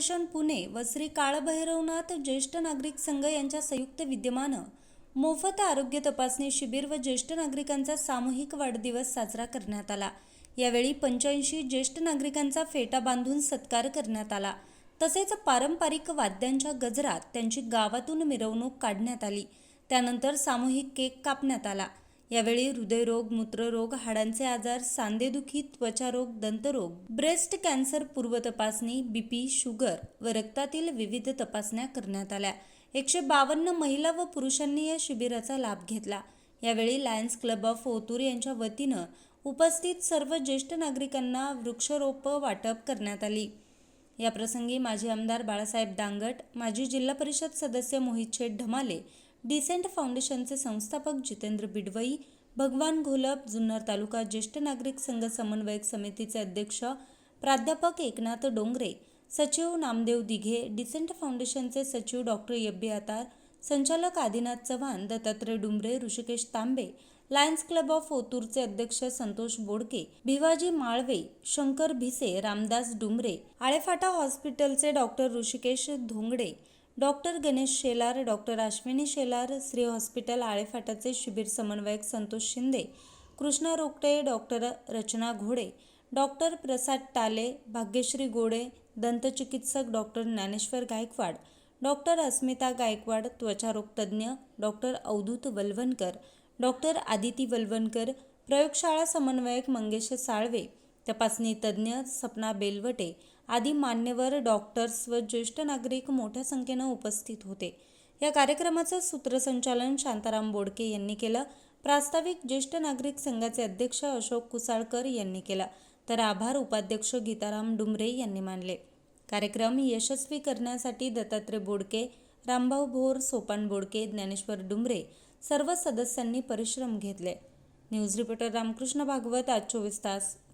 Foundation Pune व श्री काळभैरवनाथ ज्येष्ठ नागरिक संघ यांच्या संयुक्त विद्यमानं मोफत आरोग्य तपासणी शिबिर व ज्येष्ठ नागरिकांचा सामूहिक वाढदिवस साजरा करण्यात आला. यावेळी पंच्याऐंशी ज्येष्ठ नागरिकांचा फेटा बांधून सत्कार करण्यात आला. तसेच पारंपरिक वाद्यांच्या गजरात त्यांची गावातून मिरवणूक काढण्यात आली. त्यानंतर सामूहिक केक कापण्यात आला. यावेळी हृदयरोग मूत्ररोग हाडांचे आजार सांधेदुखी त्वचारोग दंतरोग ब्रेस्ट कॅन्सर पूर्व तपासणी बीपी शुगर व रक्तातील विविध तपासण्या करण्यात आल्या. एकशे बावन्न महिला व पुरुषांनी या शिबिराचा लाभ घेतला. यावेळी लायन्स क्लब ऑफ ओतूर यांच्या वतीनं उपस्थित सर्व ज्येष्ठ नागरिकांना वृक्षरोप वाटप करण्यात आली. याप्रसंगी माजी आमदार बाळासाहेब दांगट माजी जिल्हा परिषद सदस्य मोहित शेठ ढमाले डिसेंट फाउंडेशनचे संस्थापक जितेंद्र बिडवई भगवान घोलप जुन्नर तालुका ज्येष्ठ नागरिक संघ समन्वयक समितीचे अध्यक्ष प्राध्यापक एकनाथ डोंगरे सचिव नामदेव दिघे डिसेंट फाउंडेशनचे सचिव डॉक्टर यब्बी आतार संचालक Adinath Chavan Dattatray Dumbare Hrishikesh Tambe Lions Club of ओतूरचे अध्यक्ष संतोष बोडके भिवाजी माळवे शंकर भिसे रामदास डुंबरे आळेफाटा हॉस्पिटलचे doctor Hrishikesh Dhongade doctor Ganesh Shelar doctor Ashwini Shelar Shri hospital आळेफाटाचे शिबिर समन्वयक संतोष शिंदे कृष्णा रोकटे डॉक्टर रचना घोडे डॉक्टर प्रसाद टाले भाग्यश्री गोडे दंतचिकित्सक डॉक्टर ज्ञानेश्वर गायकवाड डॉक्टर अस्मिता गायकवाड त्वचारोगतज्ञ डॉक्टर अवधूत वलवणकर डॉक्टर आदिती वलवणकर प्रयोगशाळा समन्वयक मंगेश साळवे तपासणी तज्ज्ञ सपना बेलवटे आदी मान्यवर डॉक्टर्स व ज्येष्ठ नागरिक मोठ्या संख्येनं उपस्थित होते. या कार्यक्रमाचं सूत्रसंचालन शांताराम बोडके यांनी केलं. प्रास्ताविक ज्येष्ठ नागरिक संघाचे अध्यक्ष अशोक कुसाळकर यांनी केला. तर आभार उपाध्यक्ष गीताराम डुमरे यांनी मानले. कार्यक्रम यशस्वी करण्यासाठी दत्तात्रय बोडके रामभाऊ भोर सोपान बोडके ज्ञानेश्वर डुमरे सर्व सदस्यांनी परिश्रम घेतले. न्यूज रिपोर्टर रामकृष्ण भागवत आज चोवीस तास.